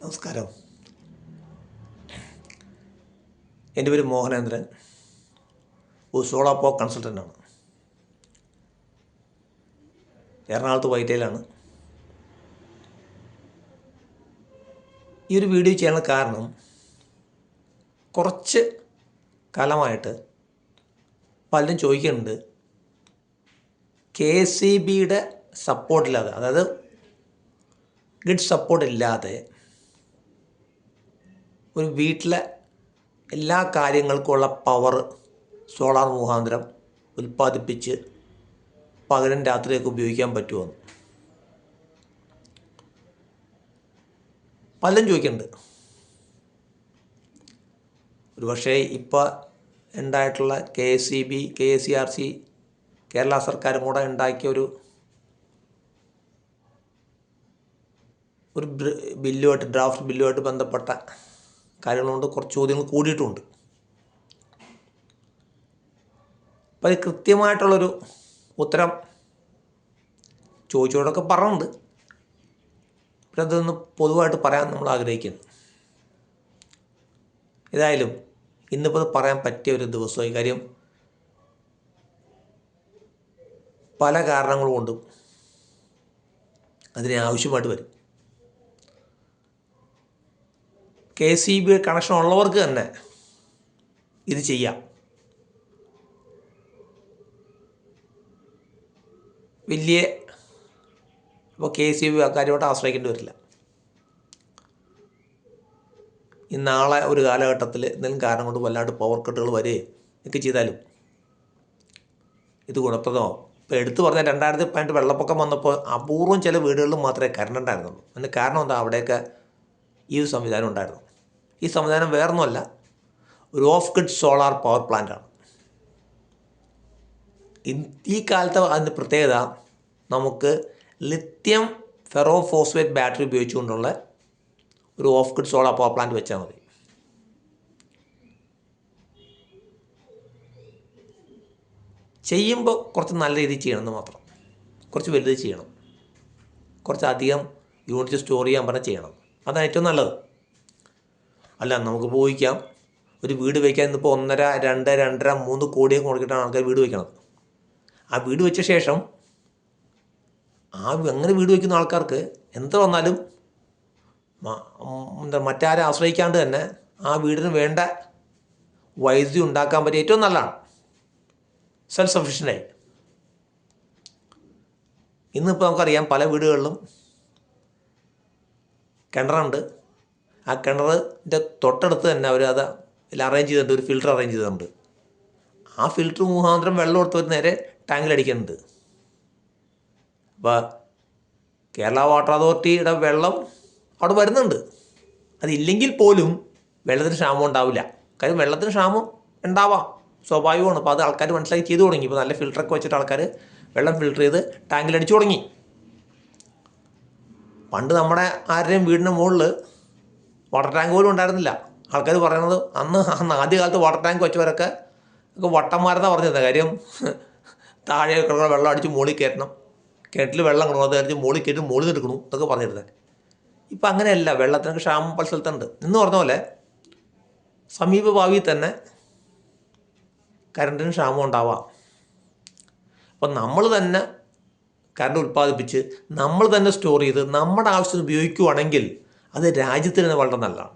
നമസ്കാരം. എന്റെ പേര് മോഹനേന്ദ്രൻ. ഒരു സോളാപ്പോ കൺസൾട്ടന്റാണ്. എറണാകുളത്ത് വൈറ്റയിലാണ്. ഈ ഒരു വീഡിയോ ചെയ്യാനുള്ള കാരണം കുറച്ച് കാലമായിട്ട് പലരും ചോദിക്കുന്നുണ്ട്. കെ സി ബിയുടെ സപ്പോർട്ടില്ലാതെ അതായത് ഗിഡ് സപ്പോർട്ട് ഇല്ലാതെ ഒരു വീട്ടിലെ എല്ലാ കാര്യങ്ങൾക്കുമുള്ള പവർ സോളാർ മുഖാന്തരം ഉൽപ്പാദിപ്പിച്ച് പകലും രാത്രിയൊക്കെ ഉപയോഗിക്കാൻ പറ്റുമോ? പലരും ചോദിക്കുന്നുണ്ട്. ഒരു പക്ഷേ ഇപ്പോൾ ഉണ്ടായിട്ടുള്ള K S C B K S C R C Kerala സർക്കാരും കൂടെ ഉണ്ടാക്കിയ ഒരു ഒരു ബില്ലുമായിട്ട് ഡ്രാഫ്റ്റ് ബില്ലുമായിട്ട് ബന്ധപ്പെട്ട കാര്യങ്ങളുണ്ട് കുറച്ച് ചോദ്യങ്ങൾ കൂടിയിട്ടുണ്ട്. അപ്പോൾ അത് കൃത്യമായിട്ടുള്ളൊരു ഉത്തരം ചോദിച്ചോടൊക്കെ പറഞ്ഞിട്ടുണ്ട്. പക്ഷെ അതൊന്ന് പൊതുവായിട്ട് പറയാൻ നമ്മൾ ആഗ്രഹിക്കുന്നു. ഏതായാലും ഇന്നിപ്പോൾ അത് പറയാൻ പറ്റിയ ഒരു ദിവസമായി. കാര്യം പല കാരണങ്ങൾ കൊണ്ടും അതിനെ ആവശ്യമായിട്ട് വരും. കെ സി ബി കണക്ഷൻ ഉള്ളവർക്ക് തന്നെ ഇത് ചെയ്യാം. വലിയ ഇപ്പോൾ കെ സി ബി കാര്യമായിട്ട് ആശ്രയിക്കേണ്ടി വരില്ല. ഈ നാളെ ഒരു കാലഘട്ടത്തിൽ എന്തെങ്കിലും കാരണം കൊണ്ട് വല്ലാണ്ട് പവർ കട്ടുകൾ വരികയും ഒക്കെ ചെയ്താലും ഇത് ഗുണപ്രദമാവും. ഇപ്പോൾ എടുത്തു പറഞ്ഞാൽ രണ്ടായിരത്തി പതിനെട്ട് വെള്ളപ്പൊക്കം വന്നപ്പോൾ അപൂർവം ചില വീടുകളിൽ മാത്രമേ കറണ്ട് ഉണ്ടായിരുന്നുള്ളൂ. അതിന് കാരണം എന്താ? അവിടെയൊക്കെ ഈ ഒരു സംവിധാനം ഉണ്ടായിരുന്നു. ഈ സംവിധാനം വേറൊന്നുമല്ല ഒരു ഓഫ് ഗ്രിഡ് സോളാർ പവർ പ്ലാന്റാണ് ഈ കാലത്ത് അതിന്റെ പ്രത്യേകത നമുക്ക് ലിത്യം ഫെറോ ഫോസ്ഫേറ്റ് ബാറ്ററി ഉപയോഗിച്ചുകൊണ്ടുള്ള ഒരു off grid solar power plant വെച്ചാൽ മതി. ചെയ്യുമ്പോൾ കുറച്ച് നല്ല രീതിയിൽ ചെയ്യണമെന്ന് മാത്രം. കുറച്ച് വലുത് ചെയ്യണം. കുറച്ച് അധികം യൂണിറ്റ് സ്റ്റോർ ചെയ്യാൻ പറഞ്ഞാൽ ചെയ്യണം. അതാണ് ഏറ്റവും നല്ലത്. അല്ല നമുക്ക് പോയിക്കാം ഒരു വീട് വയ്ക്കാൻ ഇന്നിപ്പോൾ ഒന്നര രണ്ട് രണ്ടര മൂന്ന് കോടിയൊക്കെ കൊടുത്തിട്ടാണ് ആൾക്കാർ വീട് വയ്ക്കണത് ആ വീട് വെച്ച ശേഷം ആ അങ്ങനെ വീട് വയ്ക്കുന്ന ആൾക്കാർക്ക് എന്ത് വന്നാലും എന്താ മറ്റാരെ ആശ്രയിക്കാണ്ട് തന്നെ ആ വീടിന് വേണ്ട വൈദ്യുതി ഉണ്ടാക്കാൻ പറ്റിയ ഏറ്റവും നല്ലതാണ്. സെൽഫ് സഫീഷ്യന്റായി ഇന്നിപ്പോൾ നമുക്കറിയാം പല വീടുകളിലും കിണറുണ്ട്. ആ കിണറിന്റെ തൊട്ടടുത്ത് തന്നെ അവർ അത് അറേഞ്ച് ചെയ്തിട്ടുണ്ട് ഒരു ഫിൽറ്റർ അറേഞ്ച് ചെയ്തിട്ടുണ്ട്. ആ ഫിൽറ്റർ മുഖാന്തരം വെള്ളം എടുത്തവർ നേരെ ടാങ്കിൽ അടിക്കുന്നുണ്ട്. അപ്പോൾ കേരള വാട്ടർ അതോറിറ്റിയുടെ വെള്ളം അവിടെ വരുന്നുണ്ട്. അതില്ലെങ്കിൽ പോലും വെള്ളത്തിന് ക്ഷാമം ഉണ്ടാവില്ല. കാര്യം വെള്ളത്തിന് ക്ഷാമം ഉണ്ടാവാം. സ്വാഭാവികമാണ്. അപ്പോൾ അത് ആൾക്കാർ മനസ്സിലാക്കി ചെയ്തു തുടങ്ങി. ഇപ്പോൾ നല്ല ഫിൽറ്ററൊക്കെ വെച്ചിട്ട് ആൾക്കാർ വെള്ളം ഫിൽറ്റർ ചെയ്ത് ടാങ്കിൽ അടിച്ചു തുടങ്ങി. പണ്ട് നമ്മുടെ ആരുടെയും വീടിന്റെ മുകളിൽ വാട്ടർ ടാങ്ക് പോലും ഉണ്ടായിരുന്നില്ല. ആൾക്കാർ പറയുന്നത് അന്ന് അന്ന് ആദ്യകാലത്ത് വാട്ടർ ടാങ്ക് വെച്ചവരൊക്കെ ഒക്കെ വട്ടന്മാരെന്നാണ് പറഞ്ഞത് കാര്യം താഴെ കിടക്കുന്ന വെള്ളം അടിച്ച് മുകളിൽ കയറ്റണം. കിണറ്റിൽ വെള്ളം കിടക്കണം അത് അടിച്ച് മുകളിൽ കയറ്റി മുകളിൽ എടുക്കണം എന്നൊക്കെ പറഞ്ഞിരുന്നത് ഇപ്പം അങ്ങനെയല്ല. വെള്ളത്തിനൊക്കെ ക്ഷാമം പല സ്ഥലത്തുണ്ട്. എന്ന് പറഞ്ഞ പോലെ സമീപ ഭാവിയിൽ തന്നെ കരണ്ടിന് ക്ഷാമം ഉണ്ടാവാം. അപ്പം നമ്മൾ തന്നെ കറണ്ട് ഉൽപ്പാദിപ്പിച്ച് നമ്മൾ തന്നെ സ്റ്റോർ ചെയ്ത് നമ്മുടെ ആവശ്യത്തിന് ഉപയോഗിക്കുകയാണെങ്കിൽ അത് രാജ്യത്തിന് തന്നെ വളരെ നല്ലതാണ്.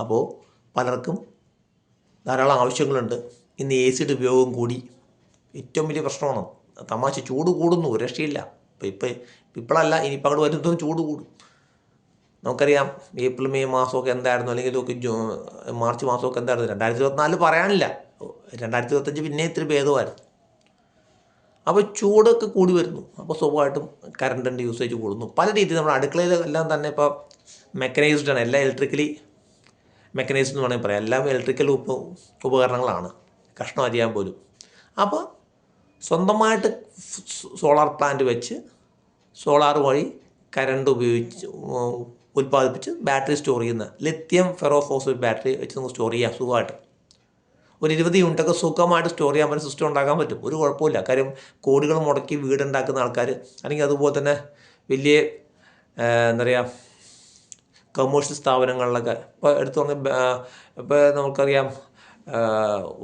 അപ്പോൾ പലർക്കും ധാരാളം ആവശ്യങ്ങളുണ്ട്. ഇന്ന് എ സിയുടെ ഉപയോഗം കൂടി ഏറ്റവും വലിയ പ്രശ്നമാണ്. തമാശ ചൂട് കൂടുന്നു രക്ഷയില്ല. ഇപ്പം ഇപ്പം ഇപ്പോഴല്ല ഇനിയിപ്പോൾ അങ്ങോട്ട് വരുന്നതും ചൂട് കൂടും. നമുക്കറിയാം ഏപ്രിൽ മെയ് മാസമൊക്കെ എന്തായിരുന്നു അല്ലെങ്കിൽ ഇതൊക്കെ ജൂ മാർച്ച് മാസമൊക്കെ എന്തായിരുന്നു. രണ്ടായിരത്തി ഇരുപത്തിനാല് പറയാനില്ല. രണ്ടായിരത്തി ഇരുപത്തഞ്ച് പിന്നെ ഇത്തിരി ഭേദമായിരുന്നു. അപ്പോൾ ചൂടൊക്കെ കൂടി വരുന്നു. അപ്പോൾ സ്വാഭാവികമായിട്ടും കറണ്ടിന്റെ യൂസേജ് കൂടുന്നു. പല രീതിയിൽ നമ്മുടെ അടുക്കളയിൽ എല്ലാം തന്നെ ഇപ്പോൾ മെക്കനൈസ്ഡ് ആണ്. എല്ലാം ഇലക്ട്രിക്കലി മെക്കനൈസ്ഡ് എന്ന് വേണമെങ്കിൽ പറയാം. എല്ലാം ഇലക്ട്രിക്കൽ ഉപ ഉപകരണങ്ങളാണ്. കഷ്ണം അരിയാൻ പോലും. അപ്പോൾ സ്വന്തമായിട്ട് സോളാർ പ്ലാന്റ് വെച്ച് സോളാർ വഴി കറണ്ട് ഉപയോഗിച്ച് ഉൽപ്പാദിപ്പിച്ച് ബാറ്ററി സ്റ്റോർ ചെയ്യുന്ന ലിത്യം ഫെറോഫോസ് ബാറ്ററി വെച്ച് നമുക്ക് സ്റ്റോർ ചെയ്യാം. സുഖമായിട്ട്. ഒരു ഇരുപത് യൂണിറ്റൊക്കെ സുഖമായിട്ട് സ്റ്റോർ ചെയ്യാൻ പറ്റുന്ന സിസ്റ്റം ഉണ്ടാക്കാൻ പറ്റും. ഒരു കുഴപ്പമില്ല കാര്യം കോടികൾ മുടക്കി വീടുണ്ടാക്കുന്ന ആൾക്കാർ അല്ലെങ്കിൽ അതുപോലെ തന്നെ വലിയ എന്താ പറയുക കമേഴ്ഷ്യൽ സ്ഥാപനങ്ങളിലൊക്കെ. ഇപ്പോൾ എടുത്തു പറഞ്ഞ ഇപ്പോൾ നമുക്കറിയാം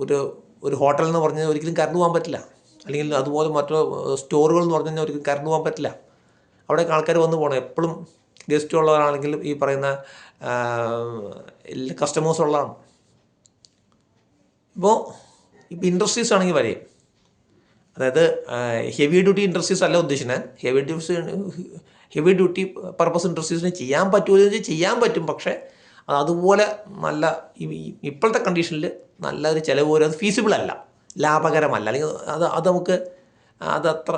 ഒരു ഒരു ഹോട്ടൽ എന്ന് പറഞ്ഞാൽ ഒരിക്കലും കറണ്ട് പോകാൻ പറ്റില്ല. അല്ലെങ്കിൽ അതുപോലെ മറ്റു സ്റ്റോറുകൾ എന്ന് പറഞ്ഞു കഴിഞ്ഞാൽ ഒരിക്കലും കറണ്ട് പോകാൻ പറ്റില്ല. അവിടെയൊക്കെ ആൾക്കാർ വന്ന് പോകണം. എപ്പോഴും ഗസ്റ്റ് ഉള്ളവരാണെങ്കിലും ഈ പറയുന്ന കസ്റ്റമേഴ്സ് ഉള്ളതാണ്. ഇപ്പോൾ ഇപ്പോൾ ഇൻഡസ്ട്രീസ് ആണെങ്കിൽ വരെയും അതായത് ഹെവി ഡ്യൂട്ടി ഇൻഡസ്ട്രീസ് അല്ല ഉദ്ദേശിക്കുന്നത്. Heavy duty heavy duty purpose ഇൻഡസ്ട്രീസിന് ചെയ്യാൻ പറ്റുമോ എന്ന് ചെയ്യാൻ പറ്റും പക്ഷേ അത് അതുപോലെ നല്ല ഇപ്പോഴത്തെ കണ്ടീഷനിൽ നല്ലൊരു ചിലവ് പോലും അത് ഫീസിബിൾ അല്ല. ലാഭകരമല്ല. അല്ലെങ്കിൽ അത് അത് നമുക്ക് അതത്ര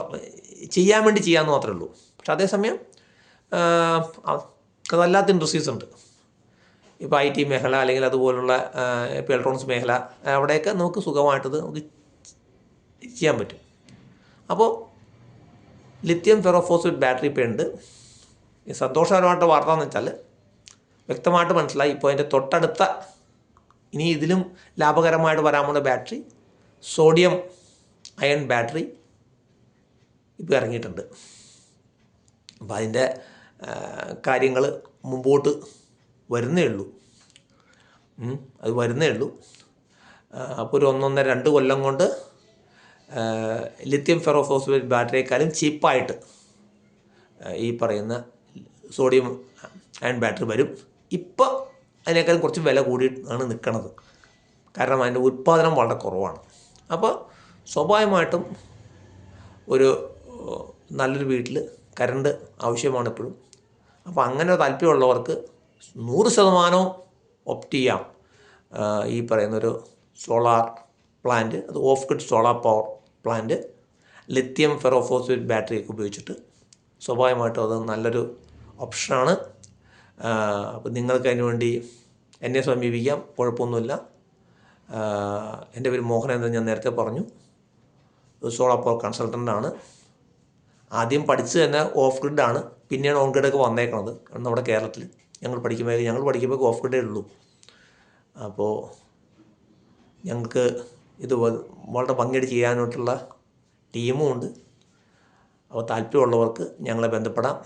ചെയ്യാൻ വേണ്ടി ചെയ്യാമെന്ന് മാത്രമേ ഉള്ളൂ. പക്ഷെ അതേസമയം അതല്ലാത്ത ഇൻഡസ്ട്രീസ് ഉണ്ട്. ഇപ്പോൾ ഐ ടി മേഖല അല്ലെങ്കിൽ അതുപോലുള്ള ഇപ്പോൾ ഇലക്ട്രോണിക്സ് മേഖല അവിടെയൊക്കെ നമുക്ക് സുഖമായിട്ടത് നമുക്ക് ചെയ്യാൻ പറ്റും. അപ്പോൾ ലിത്യം ഫെറോഫോസ്ഫേറ്റ് ബാറ്ററി ഇപ്പോൾ ഉണ്ട്. സന്തോഷകരമായിട്ട് വാർത്ത എന്ന് വെച്ചാൽ വ്യക്തമായിട്ട് മനസ്സിലായി. ഇപ്പോൾ അതിന്റെ തൊട്ടടുത്ത ഇനി ഇതിലും ലാഭകരമായിട്ട് വരാൻ പോകുന്ന ബാറ്ററി സോഡിയം അയൺ ബാറ്ററി ഇപ്പോൾ ഇറങ്ങിയിട്ടുണ്ട്. അപ്പോൾ അതിന്റെ കാര്യങ്ങൾ മുമ്പോട്ട് വരുന്നേ ഉള്ളൂ. അത് വരുന്നേ ഉള്ളൂ. അപ്പോൾ ഒരു ഒന്നൊന്നര രണ്ട് കൊല്ലം കൊണ്ട് ലിത്യം ഫെറോഫോസ്ഫേറ്റ് ബാറ്ററിയേക്കാളും ചീപ്പായിട്ട് ഈ പറയുന്ന സോഡിയം അയൺ ബാറ്ററി വരും. ഇപ്പോൾ അതിനേക്കാളും കുറച്ച് വില കൂടിയിട്ടാണ് നിൽക്കുന്നത് കാരണം അതിന്റെ ഉൽപ്പാദനം വളരെ കുറവാണ്. അപ്പോൾ സ്വാഭാവികമായിട്ടും ഒരു നല്ലൊരു വീട്ടിൽ കറണ്ട് ആവശ്യമാണ് എപ്പോഴും. അപ്പോൾ അങ്ങനെ താല്പര്യമുള്ളവർക്ക് നൂറ് ശതമാനവും ഒപ്റ്റ് ചെയ്യാം ഈ പറയുന്നൊരു സോളാർ പ്ലാന്റ് അത് off grid solar power plant lithium ferrophosphate battery ഒക്കെ ഉപയോഗിച്ചിട്ട് സ്വാഭാവികമായിട്ടും അത് നല്ലൊരു ഓപ്ഷനാണ് അപ്പോൾ നിങ്ങൾക്ക് അതിന് വേണ്ടി എന്നെ സമീപിക്കാം കുഴപ്പമൊന്നുമില്ല. എന്റെ പേര് എന്ന് ഞാൻ നേരത്തെ പറഞ്ഞു. സോളാർ പവർ കൺസൾട്ടന്റാണ് ആദ്യം പഠിച്ചു തന്നെ ഓഫ് ഗ്രിഡാണ് പിന്നെയാണ് ഓൺ ഗ്രിഡൊക്കെ വന്നേക്കണത്. നമ്മുടെ കേരളത്തിൽ ഞങ്ങൾ പഠിക്കുമ്പോൾ ഞങ്ങൾ പഠിക്കുമ്പോൾ ഓഫ് ഡേ ഉള്ളൂ. അപ്പോൾ ഞങ്ങൾക്ക് ഇത് വളരെ ഭംഗിയായിട്ട് ചെയ്യാനായിട്ടുള്ള ടീമും ഉണ്ട്. അപ്പോൾ താല്പര്യമുള്ളവർക്ക് ഞങ്ങളെ ബന്ധപ്പെടാം.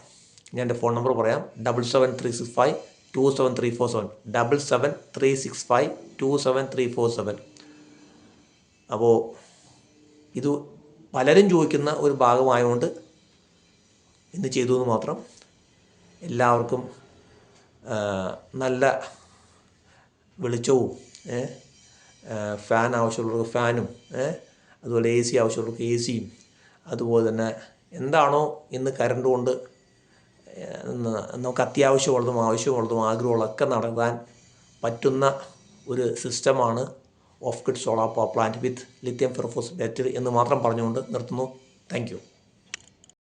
ഞാൻ എന്റെ ഫോൺ നമ്പർ പറയാം. Double seven three six five two seven three four seven double seven three six five two seven three four seven അപ്പോൾ ഇത് പലരും ചോദിക്കുന്ന ഒരു ഭാഗമായതുകൊണ്ട് ഇന്ന് ചെയ്തു എന്ന് മാത്രം എല്ലാവർക്കും നല്ല വെളിച്ചവും ഫാൻ ആവശ്യമുള്ളവർക്ക് ഫാനും അതുപോലെ എ സി ആവശ്യമുള്ളവർക്ക് എ സിയും അതുപോലെ തന്നെ എന്താണോ ഇന്ന് കറണ്ട് കൊണ്ട് നമുക്ക് അത്യാവശ്യമുള്ളതും ആവശ്യമുള്ളതും ആഗ്രഹമുള്ളതൊക്കെ നടത്താൻ പറ്റുന്ന ഒരു സിസ്റ്റമാണ് off grid solar power plant with lithium ferrophos battery എന്ന് മാത്രം പറഞ്ഞുകൊണ്ട് നിർത്തുന്നു. താങ്ക്